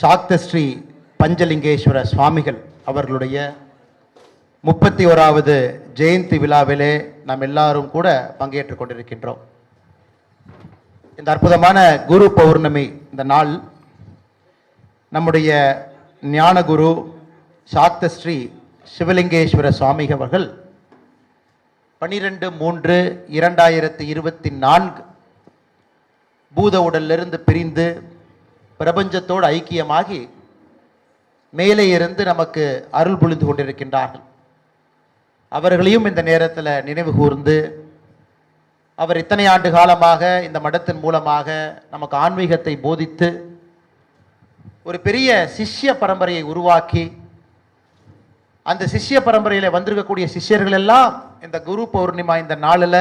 சாக்த ஸ்ரீ பஞ்சலிங்கேஸ்வர சுவாமிகள் அவர்களுடைய முப்பத்தி ஓராவது ஜெயந்தி விழாவிலே நாம் எல்லாரும் கூட பங்கேற்றுக் கொண்டிருக்கின்றோம். இந்த அற்புதமான குரு பௌர்ணமி இந்த நாள் நம்முடைய ஞானகுரு சாக்த ஸ்ரீ சிவலிங்கேஸ்வர சுவாமி அவர்கள் பனிரெண்டு மூன்று இரண்டாயிரத்தி இருபத்தி நான்கு பூத உடலிலிருந்து பிரிந்து பிரபஞ்சத்தோடு ஐக்கியமாகி மேலே இருந்து நமக்கு அருள் பொழிந்து கொண்டிருக்கின்றார்கள். அவர்களையும் இந்த நேரத்தில் நினைவு கூர்ந்து அவர் இத்தனை ஆண்டு காலமாக இந்த மடத்தின் மூலமாக நமக்கு ஆன்மீகத்தை போதித்து ஒரு பெரிய சிஷ்ய பரம்பரையை உருவாக்கி அந்த சிஷ்ய பரம்பரையில் வந்திருக்கக்கூடிய சிஷ்யர்கள் எல்லாம் இந்த குரு பௌர்ணிமா இந்த நாளில்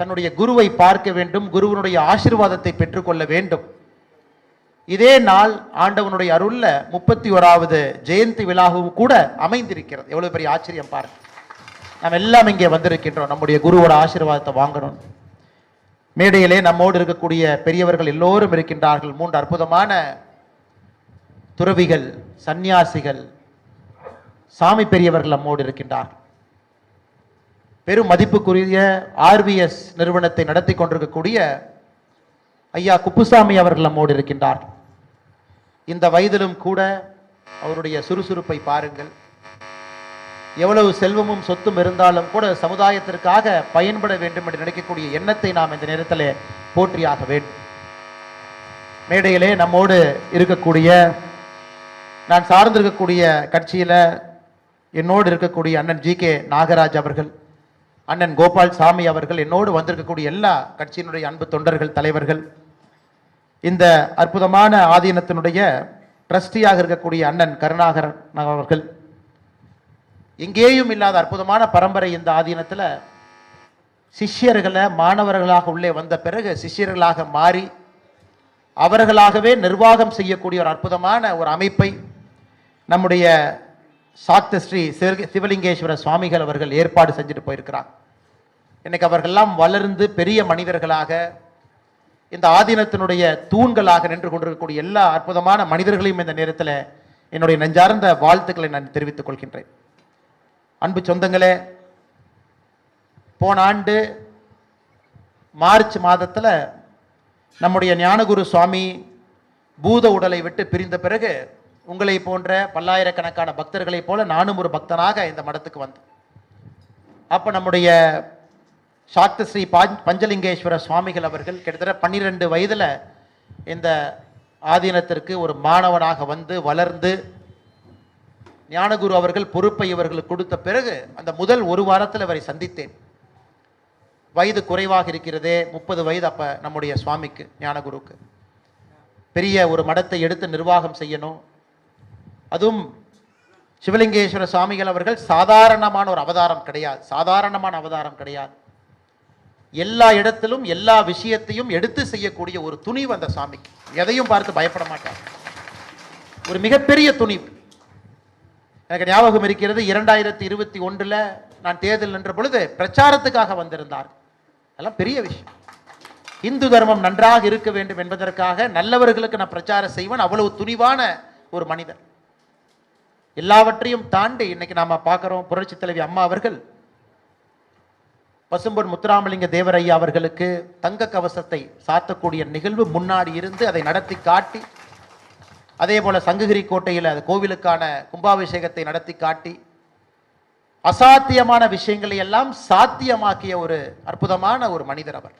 தன்னுடைய குருவை பார்க்க வேண்டும் குருவனுடைய ஆசீர்வாதத்தை பெற்றுக்கொள்ள வேண்டும். இதே நாள் ஆண்டவனுடைய அருள்ல முப்பத்தி ஓராவது ஜெயந்தி விழாவும் கூட அமைந்திருக்கிறது. எவ்வளவு பெரிய ஆச்சரியம் பாருங்க. நாம் எல்லாம் இங்கே வந்திருக்கின்றோம். நம்முடைய குருவோட ஆசீர்வாதத்தை வாங்கணும். மேடையிலே நம்மோடு இருக்கக்கூடிய பெரியவர்கள் எல்லோரும் இருக்கின்றார்கள். மூன்று அற்புதமான துறவிகள் சந்நியாசிகள் சாமி பெரியவர்கள் நம்மோடு இருக்கின்றார்கள். பெரும் மதிப்புக்குரிய ஆர்விஎஸ் நிறுவனத்தை நடத்தி கொண்டிருக்கக்கூடிய ஐயா குப்புசாமி அவர்கள் நம்மோடு இருக்கின்றார். இந்த வயதிலும் கூட அவருடைய சுறுசுறுப்பை பாருங்கள். எவ்வளவு செல்வமும் சொத்தும் இருந்தாலும் கூட சமுதாயத்திற்காக பயன்பட வேண்டும் என்று நினைக்கக்கூடிய எண்ணத்தை நாம் இந்த நேரத்தில் போற்றியாக வேண்டும். மேடையிலே நம்மோடு இருக்கக்கூடிய நான் சார்ந்திருக்கக்கூடிய கட்சியில் என்னோடு இருக்கக்கூடிய அண்ணன் ஜி கே நாகராஜ் அவர்கள் அண்ணன் கோபால் சாமி அவர்கள் என்னோடு வந்திருக்கக்கூடிய எல்லா கட்சியினுடைய அன்பு தொண்டர்கள் தலைவர்கள் இந்த அற்புதமான ஆதீனத்தினுடைய ட்ரஸ்டியாக இருக்கக்கூடிய அண்ணன் கருணாகரன் அவர்கள். எங்கேயும் இல்லாத அற்புதமான பரம்பரை இந்த ஆதீனத்தில் சிஷ்யர்களை மாணவர்களாக உள்ளே வந்த பிறகு சிஷ்யர்களாக மாறி அவர்களாகவே நிர்வாகம் செய்யக்கூடிய ஒரு அற்புதமான ஒரு அமைப்பை நம்முடைய சாக்த ஸ்ரீ சிவ- சிவலிங்கேஸ்வர சுவாமிகள் அவர்கள் ஏற்பாடு செஞ்சுட்டு போயிருக்கிறார். இன்னைக்கு அவர்கள்லாம் வளர்ந்து பெரிய மனிதர்களாக இந்த ஆதீனத்தினுடைய தூண்களாக நின்று கொண்டிருக்கக்கூடிய எல்லா அற்புதமான மனிதர்களையும் இந்த நேரத்தில் என்னுடைய நெஞ்சார்ந்த வாழ்த்துக்களை நான் தெரிவித்துக் கொள்கின்றேன். அன்பு சொந்தங்களே போன ஆண்டு மார்ச் மாதத்தில் நம்முடைய ஞானகுரு சுவாமி பூத உடலை விட்டு பிரிந்த பிறகு உங்களை போன்ற பல்லாயிரக்கணக்கான பக்தர்களைப் போல நானும் ஒரு பக்தனாக இந்த மடத்துக்கு வந்தேன். அப்போ நம்முடைய சாக்த ஸ்ரீ பஞ்சலிங்கேஸ்வர சுவாமிகள் அவர்கள் கிட்டத்தட்ட பன்னிரெண்டு வயதில் இந்த ஆதீனத்திற்கு ஒரு மாணவனாக வந்து வளர்ந்து ஞானகுரு அவர்கள் பொறுப்பை இவர்களுக்கு கொடுத்த பிறகு அந்த முதல் ஒரு வாரத்தில் அவரை சந்தித்தேன். வயது குறைவாக இருக்கிறதே முப்பது வயது அப்போ நம்முடைய சுவாமிக்கு ஞானகுருக்கு. பெரிய ஒரு மடத்தை எடுத்து நிர்வாகம் செய்யணும். அதுவும் சிவலிங்கேஸ்வர சுவாமிகள் அவர்கள் சாதாரணமான ஒரு அவதாரம் கிடையாது சாதாரணமான அவதாரம் கிடையாது. எல்லா இடத்திலும் எல்லா விஷயத்தையும் எடுத்து செய்யக்கூடிய ஒரு துணிவு அந்த சாமிக்கு. எதையும் பார்த்து பயப்பட மாட்டார். ஒரு மிகப்பெரிய துணிவு. எனக்கு ஞாபகம் இருக்கிறது இரண்டாயிரத்தி இருபத்தி ஒன்றில் நான் தேர்தல் நின்ற பொழுது பிரச்சாரத்துக்காக வந்திருந்தார். அதெல்லாம் பெரிய விஷயம். இந்து தர்மம் நன்றாக இருக்க வேண்டும் என்பதற்காக நல்லவர்களுக்கு நான் பிரச்சாரம் செய்வேன். அவ்வளவு துணிவான ஒரு மனிதர். எல்லாவற்றையும் தாண்டி இன்னைக்கு நாம் பார்க்குறோம். புரட்சி தலைவி அம்மா அவர்கள் பசும்பொன் முத்துராமலிங்க தேவரையா அவர்களுக்கு தங்க கவசத்தை சாத்தக்கூடிய நிகழ்வு முன்னாடி இருந்து அதை நடத்தி காட்டி அதே போல சங்ககிரி கோட்டையில் அது கோவிலுக்கான கும்பாபிஷேகத்தை நடத்தி காட்டி அசாத்தியமான விஷயங்களை எல்லாம் சாத்தியமாக்கிய ஒரு அற்புதமான ஒரு மனிதர் அவர்.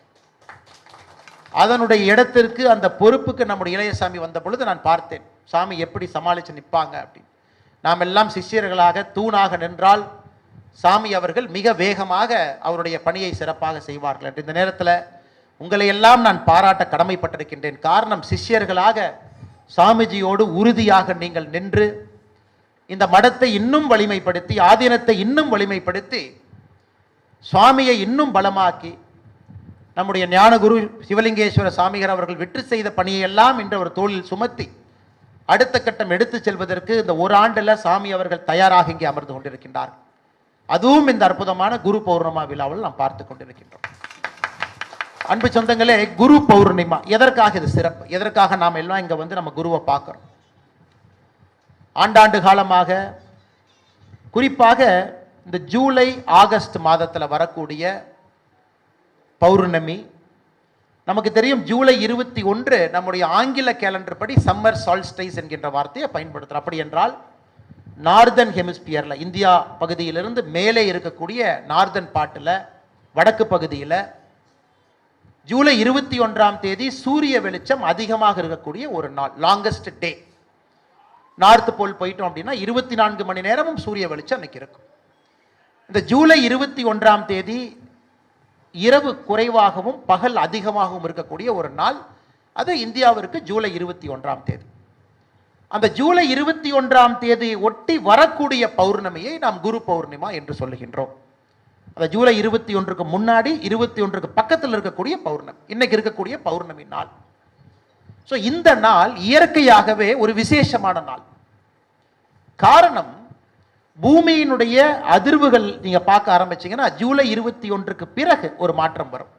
அதனுடைய இடத்திற்கு அந்த பொறுப்புக்கு நம்முடைய இளையசாமி வந்த பொழுது நான் பார்த்தேன். சாமி எப்படி சமாளித்து நிற்பாங்க அப்படின்னு. நாம் எல்லாம் சிஷ்யர்களாக தூணாக நின்றால் சாமி அவர்கள் மிக வேகமாக அவருடைய பணியை சிறப்பாக செய்வார்கள் என்று இந்த நேரத்தில் உங்களை எல்லாம் நான் பாராட்ட கடமைப்பட்டிருக்கின்றேன். காரணம் சிஷ்யர்களாக சாமிஜியோடு உறுதியாக நீங்கள் நின்று இந்த மடத்தை இன்னும் வலிமைப்படுத்தி ஆதீனத்தை இன்னும் வலிமைப்படுத்தி சுவாமியை இன்னும் பலமாக்கி நம்முடைய ஞானகுரு சிவலிங்கேஸ்வர சாமிகள் அவர்கள் வெற்றி செய்த பணியெல்லாம் இன்று ஒரு தோளில் சுமத்தி அடுத்த கட்டம் எடுத்து செல்வதற்கு இந்த ஒரு சாமி அவர்கள் தயாராக இங்கே அமர்ந்து கொண்டிருக்கின்றார் அதுவும் இந்த அற்புதமான குரு பௌர்ணமா விழாவில் நாம் பார்த்து கொண்டிருக்கின்றோம். அன்பு சொந்தங்களே குரு பௌர்ணிமா எதற்காக இது சிறப்பு? எதற்காக நாம் எல்லாம் இங்க வந்து நம்ம குருவை பார்க்குறோம்? ஆண்டாண்டு காலமாக குறிப்பாக இந்த ஜூலை ஆகஸ்ட் மாதத்தில் வரக்கூடிய பௌர்ணமி நமக்கு தெரியும் ஜூலை இருபத்தி ஒன்று நம்முடைய ஆங்கில கேலண்டர் படி சம்மர் சால்ஸ்டைஸ் என்கின்ற வார்த்தையை பயன்படுத்துகிறோம் அப்படி என்றால் நார்தன் ஹெமிஸ்பியரில் இந்தியா பகுதியிலிருந்து மேலே இருக்கக்கூடிய நார்தன் பாட்டில் வடக்கு பகுதியில் ஜூலை இருபத்தி ஒன்றாம் தேதி சூரிய வெளிச்சம் அதிகமாக இருக்கக்கூடிய ஒரு நாள் லாங்கஸ்ட் டே நார்த் போல் போயிட்டோம் அப்படின்னா இருபத்தி நான்கு மணி நேரமும் சூரிய வெளிச்சம் அன்னைக்கு இருக்கும். இந்த ஜூலை இருபத்தி ஒன்றாம் தேதி இரவு குறைவாகவும் பகல் அதிகமாகவும் இருக்கக்கூடிய ஒரு நாள் அது இந்தியாவிற்கு ஜூலை இருபத்தி ஒன்றாம் தேதி. அந்த ஜூலை இருபத்தி ஒன்றாம் தேதியை ஒட்டி வரக்கூடிய பௌர்ணமியை நாம் குரு பௌர்ணிமா என்று சொல்லுகின்றோம். அந்த ஜூலை இருபத்தி ஒன்றுக்கு முன்னாடி இருபத்தி ஒன்றுக்கு பக்கத்தில் இருக்கக்கூடிய பௌர்ணமி இன்னைக்கு இருக்கக்கூடிய பௌர்ணமி நாள். ஸோ இந்த நாள் இயற்கையாகவே ஒரு விசேஷமான நாள். காரணம் பூமியினுடைய அதிர்வுகள் நீங்கள் பார்க்க ஆரம்பிச்சீங்கன்னா ஜூலை இருபத்தி ஒன்றுக்கு பிறகு ஒரு மாற்றம் வரும்.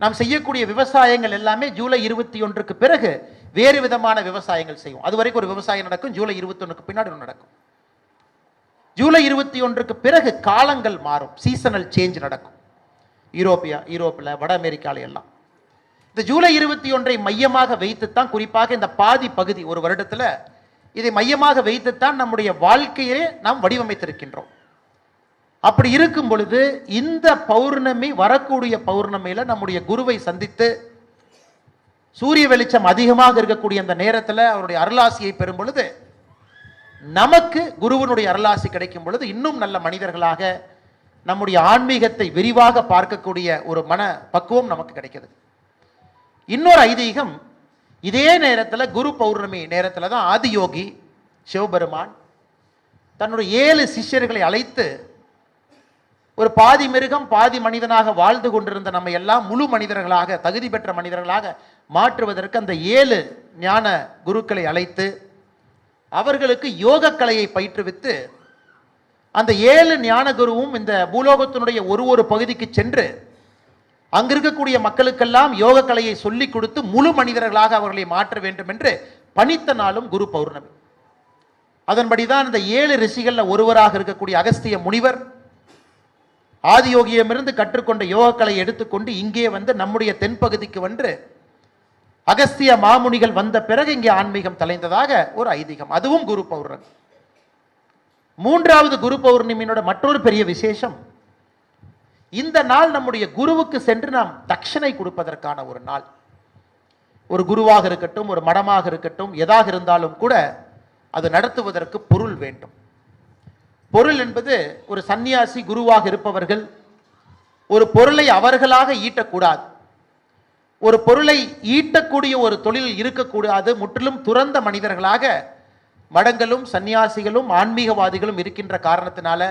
நாம் செய்யக்கூடிய விவசாயங்கள் எல்லாமே ஜூலை இருபத்தி ஒன்றுக்கு பிறகு வேறு விதமான விவசாயங்கள் செய்வோம். அது வரைக்கும் ஒரு விவசாயம் நடக்கும். ஜூலை இருபத்தொன்றுக்கு பின்னாடி ஒன்று நடக்கும். ஜூலை இருபத்தி ஒன்றுக்கு பிறகு காலங்கள் மாறும். சீசனல் சேஞ்ச் நடக்கும். யூரோப்பியா யூரோப்பில் வட அமெரிக்காவில் எல்லாம். இந்த ஜூலை இருபத்தி ஒன்றை மையமாக வைத்துத்தான் குறிப்பாக இந்த பாதி பகுதி ஒரு வருடத்தில் இதை மையமாக வைத்துத்தான் நம்முடைய வாழ்க்கையே நாம் வடிவமைத்திருக்கின்றோம். அப்படி இருக்கும் பொழுது இந்த பௌர்ணமி வரக்கூடிய பௌர்ணமியில் நம்முடைய குருவை சந்தித்து சூரிய வெளிச்சம் அதிகமாக இருக்கக்கூடிய அந்த நேரத்தில் அவருடைய அருளாசியை பெறும் பொழுது நமக்கு குருவனுடைய அருளாசி கிடைக்கும் பொழுது இன்னும் நல்ல மனிதர்களாக நம்முடைய ஆன்மீகத்தை விரிவாக பார்க்கக்கூடிய ஒரு மன பக்குவம் நமக்கு கிடைக்கிறது. இன்னொரு ஐதீகம் இதே நேரத்தில் குரு பௌர்ணமி நேரத்தில் தான் ஆதியோகி சிவபெருமான் தன்னுடைய ஏழு சிஷ்யர்களை அழைத்து ஒரு பாதி மிருகம் பாதி மனிதனாக வாழ்ந்து கொண்டிருந்த நம்ம எல்லாம் முழு மனிதர்களாக தகுதி பெற்ற மனிதர்களாக மாற்றுவதற்கு அந்த ஏழு ஞான குருக்களை அழைத்து அவர்களுக்கு யோக கலையை பயிற்றுவித்து அந்த ஏழு ஞான குருவும் இந்த பூலோகத்தினுடைய ஒரு ஒரு பகுதிக்கு சென்று அங்கிருக்கக்கூடிய மக்களுக்கெல்லாம் யோக கலையை சொல்லிக் கொடுத்து முழு மனிதர்களாக அவர்களை மாற்ற வேண்டும் என்று பணித்த நாளும் குரு பௌர்ணமி. அதன்படிதான் இந்த ஏழு ரிஷிகளில் ஒருவராக இருக்கக்கூடிய அகஸ்திய முனிவர் ஆதியோகியமிருந்து கற்றுக்கொண்ட யோகக்கலை எடுத்துக்கொண்டு இங்கே வந்து நம்முடைய தென்பகுதிக்கு வந்து அகஸ்திய மாமுனிகள் வந்த பிறகு இங்கே ஆன்மீகம் தலைந்ததாக ஒரு ஐதீகம். அதுவும் குரு பௌர்ணமி. மூன்றாவது குரு பௌர்ணமியினோட மற்றொரு பெரிய விசேஷம். இந்த நாள் நம்முடைய குருவுக்கு சென்று நாம் தட்சணை கொடுப்பதற்கான ஒரு நாள். ஒரு குருவாக இருக்கட்டும் ஒரு மடமாக இருக்கட்டும் எதாக இருந்தாலும் கூட அது நடத்துவதற்கு பொருள் வேண்டும். பொருள் என்பது ஒரு சந்நியாசி குருவாக இருப்பவர்கள் ஒரு பொருளை அவர்களாக ஈட்டக்கூடாது. ஒரு பொருளை ஈட்டக்கூடிய ஒரு தொழில் இருக்கக்கூடாது. முற்றிலும் துறந்த மனிதர்களாக மடங்களும் சந்நியாசிகளும் ஆன்மீகவாதிகளும் இருக்கின்ற காரணத்தினால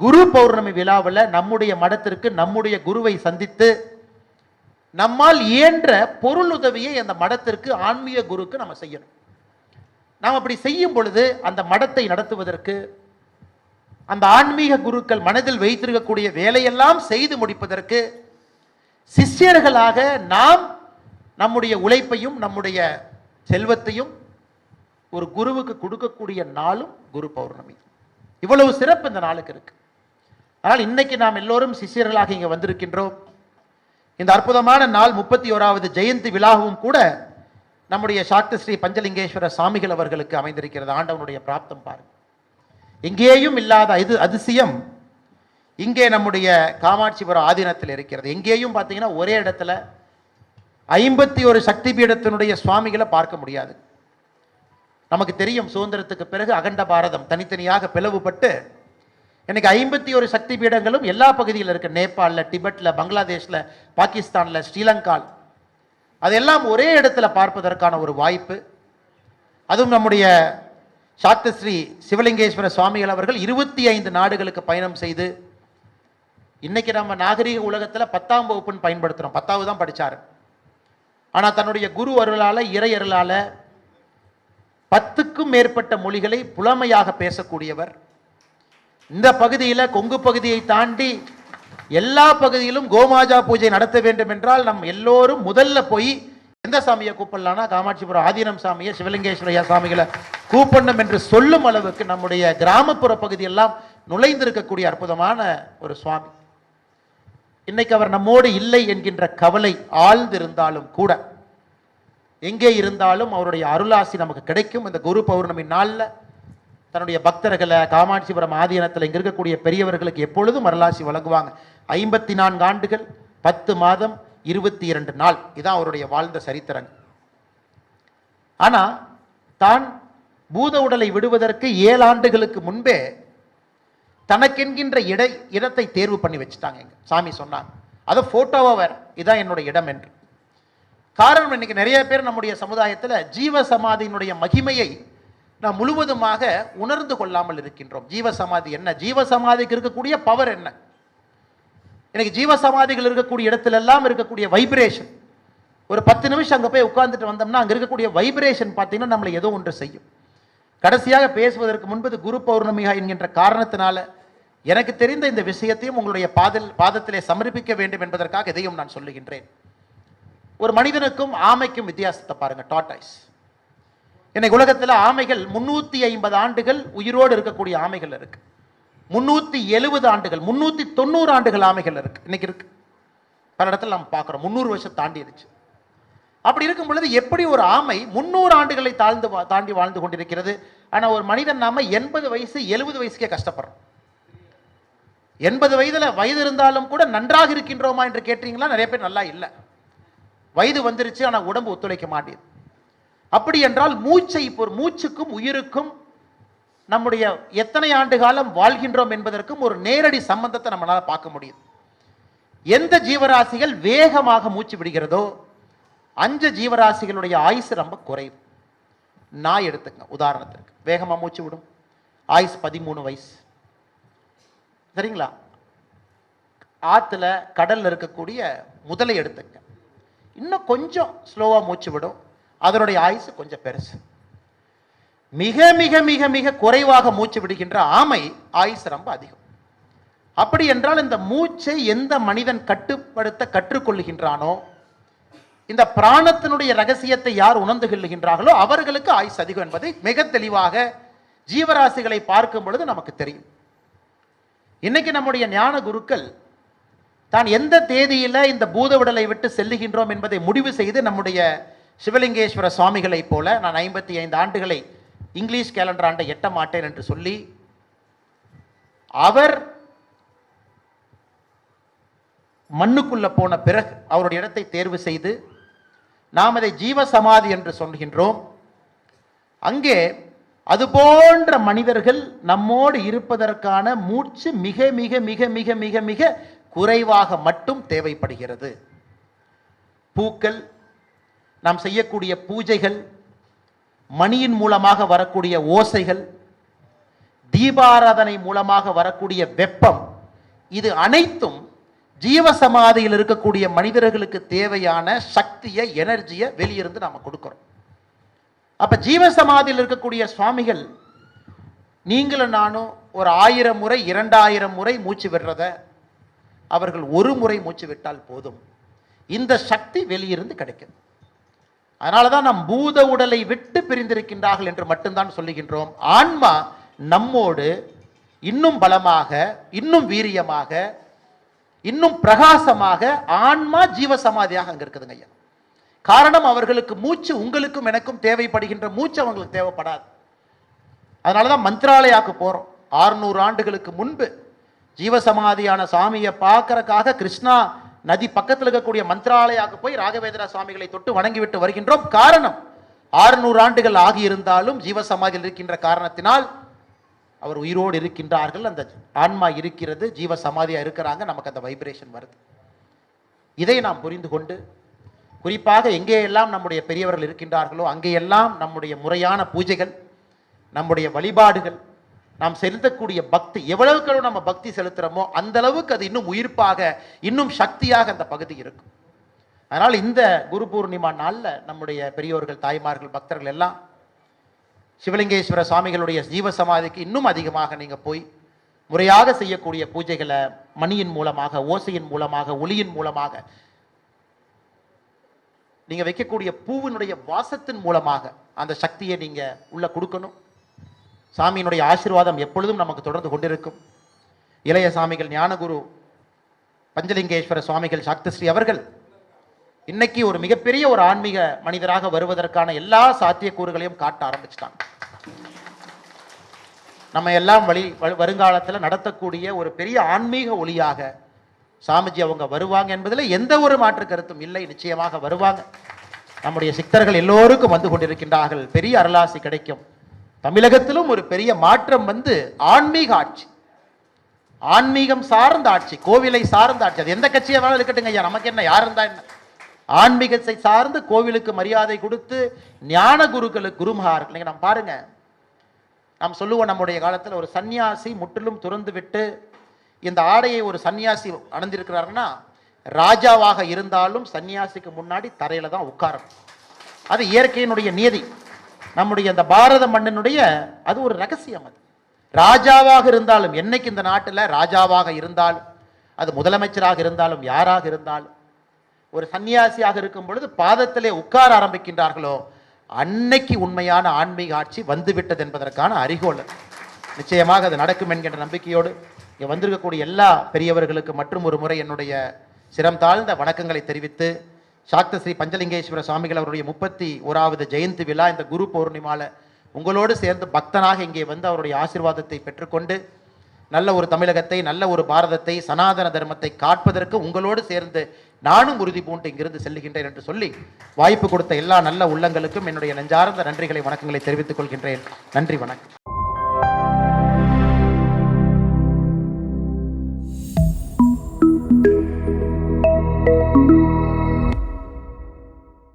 குரு பௌர்ணமி விழாவில் நம்முடைய மடத்திற்கு நம்முடைய குருவை சந்தித்து நம்மால் இயன்ற பொருள் உதவியை அந்த மடத்திற்கு ஆன்மீக குருக்கு நம்ம செய்யணும். நாம் அப்படி செய்யும் பொழுது அந்த மடத்தை நடத்துவதற்கு அந்த ஆன்மீக குருக்கள் மனதில் வைத்திருக்கக்கூடிய வேலையெல்லாம் செய்து முடிப்பதற்கு சிஷ்யர்களாக நாம் நம்முடைய உழைப்பையும் நம்முடைய செல்வத்தையும் ஒரு குருவுக்கு கொடுக்கக்கூடிய நாளும் குரு பௌர்ணமி. இவ்வளவு சிறப்பு இந்த நாளுக்கு இருக்கு. ஆனால் இன்னைக்கு நாம் எல்லோரும் சிஷ்யர்களாக இங்கே வந்திருக்கின்றோம். இந்த அற்புதமான நாள் முப்பத்தி ஓராவது ஜெயந்தி விழாவும் கூட நம்முடைய சாக்த ஸ்ரீ பஞ்சலிங்கேஸ்வர சாமிகள் அவர்களுக்கு அமைந்திருக்கிறது. ஆண்டவனுடைய பிராப்தம் பாருங்கள். எங்கேயும் இல்லாத இது அதிசயம். இங்கே நம்முடைய காமாட்சிபுரம் ஆதீனத்தில் இருக்கிறது. எங்கேயும் பார்த்தீங்கன்னா ஒரே இடத்துல ஐம்பத்தி ஒரு சக்தி பீடத்தினுடைய சுவாமிகளை பார்க்க முடியாது. நமக்கு தெரியும் சுதந்திரத்துக்கு பிறகு அகண்ட பாரதம் தனித்தனியாக பிளவுபட்டு எனக்கு ஐம்பத்தி ஒரு சக்தி பீடங்களும் எல்லா பகுதியில் இருக்கு. நேபாளில் டிபெட்டில் பங்களாதேஷில் பாகிஸ்தானில் ஸ்ரீலங்கால். அதெல்லாம் ஒரே இடத்துல பார்ப்பதற்கான ஒரு வாய்ப்பு. அதுவும் நம்முடைய சாத்தஸ்ரீ சிவலிங்கேஸ்வர சுவாமிகள் அவர்கள் இருபத்தி ஐந்து நாடுகளுக்கு பயணம் செய்து இன்னைக்கு நம்ம நாகரிக உலகத்தில் பத்தாம் வகுப்புன்னு பயன்படுத்துகிறோம் பத்தாவது தான் படித்தார் ஆனால் தன்னுடைய குரு அருளால் இறை அருளால் பத்துக்கும் மேற்பட்ட மொழிகளை புலமையாக பேசக்கூடியவர். இந்த பகுதியில் கொங்கு பகுதியை தாண்டி எல்லா பகுதியிலும் கோமாஜா பூஜை நடத்த வேண்டும் என்றால் நம் எல்லோரும் முதல்ல போய் எந்த சாமியை கூப்பிடலாம்னா காமாட்சிபுரம் ஆதீனம் சாமியை சிவலிங்கேஸ்வரையா சாமிகளை கூப்பிடணும் என்று சொல்லும் அளவுக்கு நம்முடைய கிராமப்புற பகுதியெல்லாம் நுழைந்திருக்கக்கூடிய அற்புதமான ஒரு சுவாமி. இன்னைக்கு அவர் நம்மோடு இல்லை என்கின்ற கவலை ஆழ்ந்திருந்தாலும் கூட எங்கே இருந்தாலும் அவருடைய அருளாசி நமக்கு கிடைக்கும். இந்த குரு பௌர்ணமி நாளில் தன்னுடைய பக்தர்களை காமாட்சிபுரம் ஆதீனத்தில் இங்கே இருக்கக்கூடிய பெரியவர்களுக்கு எப்பொழுதும் அருளாசி வழங்குவாங்க. ஐம்பத்தி நான்கு ஆண்டுகள் பத்து மாதம் இருபத்தி இரண்டு நாள். இதான் அவருடைய வாழ்ந்த சரித்திரங்க ஆனால் தான் பூத உடலை விடுவதற்கு ஏழு ஆண்டுகளுக்கு முன்பே தனக்கென்கின்ற இடை இடத்தை தேர்வு பண்ணி வச்சுட்டாங்க எங்க சாமி சொன்னாங்க அதை ஃபோட்டோவாக வேற. இதான் என்னுடைய இடம் என்று. காரணம் இன்னைக்கு நிறைய பேர் நம்முடைய சமுதாயத்தில் ஜீவ சமாதியினுடைய மகிமையை நாம் முழுவதுமாக உணர்ந்து கொள்ளாமல் இருக்கின்றோம். ஜீவ சமாதி என்ன? ஜீவ சமாதிக்கு இருக்கக்கூடிய பவர் என்ன? எனக்கு ஜீவ சமாதிகள் இருக்கக்கூடிய இடத்துல எல்லாம் இருக்கக்கூடிய வைப்ரேஷன் ஒரு பத்து நிமிஷம் அங்கே போய் உட்கார்ந்துட்டு வந்தோம்னா அங்கே இருக்கக்கூடிய வைப்ரேஷன் பார்த்தீங்கன்னா நம்மளை ஏதோ ஒன்று செய்யும். கடைசியாக பேசுவதற்கு முன்பு குரு பௌர்ணமிகா என்கின்ற காரணத்தினால எனக்கு தெரிந்த இந்த விஷயத்தையும் உங்களுடைய பாதல் பாதத்திலே சமர்ப்பிக்க வேண்டும் என்பதற்காக இதையும் நான் சொல்லுகின்றேன். ஒரு மனிதனுக்கும் ஆமைக்கும் வித்தியாசத்தை பாருங்க டாட்டாய்ஸ் இன்னைக்கு உலகத்தில் ஆமைகள் முன்னூற்றி ஐம்பது ஆண்டுகள் உயிரோடு இருக்கக்கூடிய ஆமைகள் இருக்குது முன்னூத்தி எழுபது ஆண்டுகள் முன்னூத்தி தொண்ணூறு ஆண்டுகள் ஆமைகள் இருக்கு. இன்னைக்கு இருக்கு. பல இடத்துல நம்ம பார்க்குறோம். முந்நூறு வருஷம் தாண்டிடுச்சு அப்படி இருக்கும் பொழுது எப்படி ஒரு ஆமை முந்நூறு ஆண்டுகளை தாழ்ந்து வா- தாண்டி வாழ்ந்து கொண்டிருக்கிறது? ஆனால் ஒரு மனிதன் நாம எண்பது வயசு எழுபது வயசுக்கே கஷ்டப்படுறோம். எண்பது வயதுல வயது இருந்தாலும் கூட நன்றாக இருக்கின்றோமா என்று கேட்டீங்களா? நிறைய பேர் நல்லா இல்லை. வயது வந்துருச்சு ஆனால் உடம்பு ஒத்துழைக்க மாட்டேது அப்படி என்றால் மூச்சை இப்போ ஒரு மூச்சுக்கும் உயிருக்கும் நம்முடைய எத்தனை ஆண்டு காலம் வாழ்கின்றோம் என்பதற்கும் ஒரு நேரடி சம்பந்தத்தை நம்மளால் பார்க்க முடியுது எந்த ஜீவராசிகள் வேகமாக மூச்சு விடுகிறதோ அஞ்சு ஜீவராசிகளுடைய ஆயுசு ரொம்ப குறைவு. நாய் எடுத்துக்கங்க உதாரணத்திற்கு. வேகமாக மூச்சு விடும். ஆயுசு பதிமூணு வயசு. சரிங்களா? ஆற்றுல கடலில் இருக்கக்கூடிய முதலை எடுத்துக்கங்க. இன்னும் கொஞ்சம் ஸ்லோவாக மூச்சு விடும். அதனுடைய ஆயுசு கொஞ்சம் பெருசு. மிக மிக மிக மிக குறைவாக மூச்சு விடுகின்ற ஆமை ஆயுசு ரொம்ப அதிகம். அப்படி என்றால் இந்த மூச்சை எந்த மனிதன் கட்டுப்படுத்த கற்றுக்கொள்ளுகின்றானோ இந்த பிராணத்தினுடைய ரகசியத்தை யார் உணர்ந்து கொள்ளுகின்றார்களோ அவர்களுக்கு ஆயுசு அதிகம் என்பதை மிக தெளிவாக ஜீவராசிகளை பார்க்கும் பொழுது நமக்கு தெரியும். இன்னைக்கு நம்முடைய ஞான குருக்கள் தான் எந்த தேதியில் இந்த பூத உடலை விட்டு செல்லுகின்றோம் என்பதை முடிவு செய்து நம்முடைய சிவலிங்கேஸ்வர சுவாமிகளைப் போல நான் ஐம்பத்தி ஐந்து ஆண்டுகளை இங்கிலீஷ் கேலண்டர் ஆண்டை எட்ட மாட்டேன் என்று சொல்லி அவர் மண்ணுக்குள்ள போன பிறகு அவருடைய இடத்தை தேர்வு செய்து நாம் அதை ஜீவ சமாதி என்று சொல்கின்றோம். அங்கே அது போன்ற மனிதர்கள் நம்மோடு இருப்பதற்கான மூச்சு மிக மிக மிக மிக மிக மிக குறைவாக மட்டும் தேவைப்படுகிறது. பூக்கள் நாம் செய்யக்கூடிய பூஜைகள் மணியின் மூலமாக வரக்கூடிய ஓசைகள் தீபாராதனை மூலமாக வரக்கூடிய வெப்பம் இது அனைத்தும் ஜீவசமாதியில் இருக்கக்கூடிய மனிதர்களுக்கு தேவையான சக்தியை எனர்ஜியை வெளியிருந்து நாம் கொடுக்குறோம். அப்போ ஜீவசமாதியில் இருக்கக்கூடிய சுவாமிகள் நீங்களும் நானும் ஒரு ஆயிரம் முறை இரண்டாயிரம் முறை மூச்சு விடுறத அவர்கள் ஒரு முறை மூச்சு விட்டால் போதும். இந்த சக்தி வெளியிருந்து கிடைக்கும். அதனால தான் நம் பூத உடலை விட்டு பிரிந்திருக்கின்றார்கள் என்று மட்டும்தான் சொல்லுகின்றோம். ஆன்மா நம்மோடு இன்னும் பலமாக இன்னும் வீரியமாக இன்னும் பிரகாசமாக ஆன்மா ஜீவசமாதியாக அங்கே இருக்குதுங்க ஐயா. காரணம் அவர்களுக்கு மூச்சு உங்களுக்கும் எனக்கும் தேவைப்படுகின்ற மூச்சு அவங்களுக்கு தேவைப்படாது. அதனால தான் மந்திராலயாவுக்கு போகிறோம் ஆறுநூறு ஆண்டுகளுக்கு முன்பு ஜீவசமாதியான சாமியை பார்க்கறக்காக கிருஷ்ணா நதி பக்கத்தில் இருக்கக்கூடிய மந்திராலயாக போய் ராகவேந்திர சுவாமிகளை தொட்டு வணங்கிவிட்டு வருகின்றோம். காரணம் 600 ஆண்டுகள் ஆகியிருந்தாலும் ஜீவசமாதியில் இருக்கின்ற காரணத்தினால் அவர் உயிரோடு இருக்கின்றார்கள். அந்த ஆன்மா இருக்கிறது ஜீவ சமாதியாக இருக்கிறாங்க நமக்கு அந்த வைப்ரேஷன் வருது. இதை நாம் புரிந்து கொண்டு குறிப்பாக எங்கேயெல்லாம் நம்முடைய பெரியவர்கள் இருக்கின்றார்களோ அங்கேயெல்லாம் நம்முடைய முறையான பூஜைகள் நம்முடைய வழிபாடுகள் நாம் செலுத்தக்கூடிய பக்தி எவ்வளவுக்கு எவ்வளவு நம்ம பக்தி செலுத்துறோமோ அந்த அளவுக்கு அது இன்னும் உயிர்ப்பாக இன்னும் சக்தியாக அந்த பகுதி இருக்கும். அதனால் இந்த குரு பூர்ணிமா நாளில் நம்முடைய பெரியோர்கள் தாய்மார்கள் பக்தர்கள் எல்லாம் சிவலிங்கேஸ்வர சுவாமிகளுடைய ஜீவ சமாதிக்கு இன்னும் அதிகமாக நீங்கள் போய் முறையாக செய்யக்கூடிய பூஜைகளை மணியின் மூலமாக ஓசையின் மூலமாக ஒளியின் மூலமாக நீங்கள் வைக்கக்கூடிய பூவினுடைய வாசத்தின் மூலமாக அந்த சக்தியை நீங்கள் உள்ளே கொடுக்கணும். சாமியினுடைய ஆசீர்வாதம் எப்பொழுதும் நமக்கு தொடர்ந்து கொண்டிருக்கும். இளைய சாமிகள் ஞானகுரு பஞ்சலிங்கேஸ்வர சுவாமிகள் சாக்தஸ்ரீ அவர்கள் இன்னைக்கு ஒரு மிகப்பெரிய ஒரு ஆன்மீக மனிதராக வருவதற்கான எல்லா சாத்தியக்கூறுகளையும் காட்ட ஆரம்பிச்சிட்டாங்க. நம்ம எல்லாம் வழி வருங்காலத்தில் நடத்தக்கூடிய ஒரு பெரிய ஆன்மீக ஒளியாக சாமிஜி அவங்க வருவாங்க என்பதில் எந்த ஒரு மாற்று கருத்தும் இல்லை. நிச்சயமாக வருவாங்க. நம்முடைய சித்தர்கள் எல்லோருக்கும் வந்து கொண்டிருக்கின்றார்கள். பெரிய அருளாசி கிடைக்கும். தமிழகத்திலும் ஒரு பெரிய மாற்றம் வந்து ஆன்மீக ஆட்சி. ஆன்மீகம் சார்ந்த ஆட்சி கோவிலை சார்ந்த ஆட்சி. அது எந்த கட்சியை வேணாலும் இருக்கட்டுங்க ஐயா. நமக்கு என்ன யார் இருந்தா என்ன? ஆன்மீகத்தை சார்ந்து கோவிலுக்கு மரியாதை கொடுத்து ஞான குருக்களுக்கு குருமகார் இல்லைங்க நம்ம பாருங்க. நாம் சொல்லுவோம் நம்முடைய காலத்தில் ஒரு சன்னியாசி முற்றிலும் துறந்து விட்டு இந்த ஆடையை ஒரு சன்னியாசி அணிந்திருக்கிறாருன்னா ராஜாவாக இருந்தாலும் சன்னியாசிக்கு முன்னாடி தரையில தான் உட்காரணும். அது இயற்கையினுடைய நியதி நம்முடைய அந்த பாரத மண்ணினுடைய அது ஒரு ரகசியம் அது. ராஜாவாக இருந்தாலும் என்னைக்கு இந்த நாட்டில் ராஜாவாக இருந்தாலும் அது முதலமைச்சராக இருந்தாலும் யாராக இருந்தாலும் ஒரு சன்னியாசியாக இருக்கும் பொழுது பாதத்திலே உட்கார ஆரம்பிக்கின்றார்களோ அன்னைக்கு உண்மையான ஆன்மீக ஆட்சி வந்துவிட்டது என்பதற்கான அறிகோள் நிச்சயமாக அது நடக்கும் என்கின்ற நம்பிக்கையோடு இங்கே வந்திருக்கக்கூடிய எல்லா பெரியவர்களுக்கு மற்றும் ஒரு முறை என்னுடைய சிரம் தாழ்ந்த வணக்கங்களை தெரிவித்து சாக்த ஸ்ரீ பஞ்சலிங்கேஸ்வர சுவாமிகள் அவருடைய முப்பத்தி ஓராவது ஜெயந்தி விழா இந்த குரு பௌர்ணிமாவில் உங்களோடு சேர்ந்து பக்தனாக இங்கே வந்து அவருடைய ஆசீர்வாதத்தை பெற்றுக்கொண்டு நல்ல ஒரு தமிழகத்தை நல்ல ஒரு பாரதத்தை சனாதன தர்மத்தை காட்பதற்கு உங்களோடு சேர்ந்து நானும் உறுதி பூண்டு இங்கிருந்து செல்லுகின்றேன் என்று சொல்லி வாய்ப்பு கொடுத்த எல்லா நல்ல உள்ளங்களுக்கும் என்னுடைய நெஞ்சார்ந்த நன்றிகளை வணக்கங்களை தெரிவித்துக் கொள்கின்றேன். நன்றி வணக்கம்.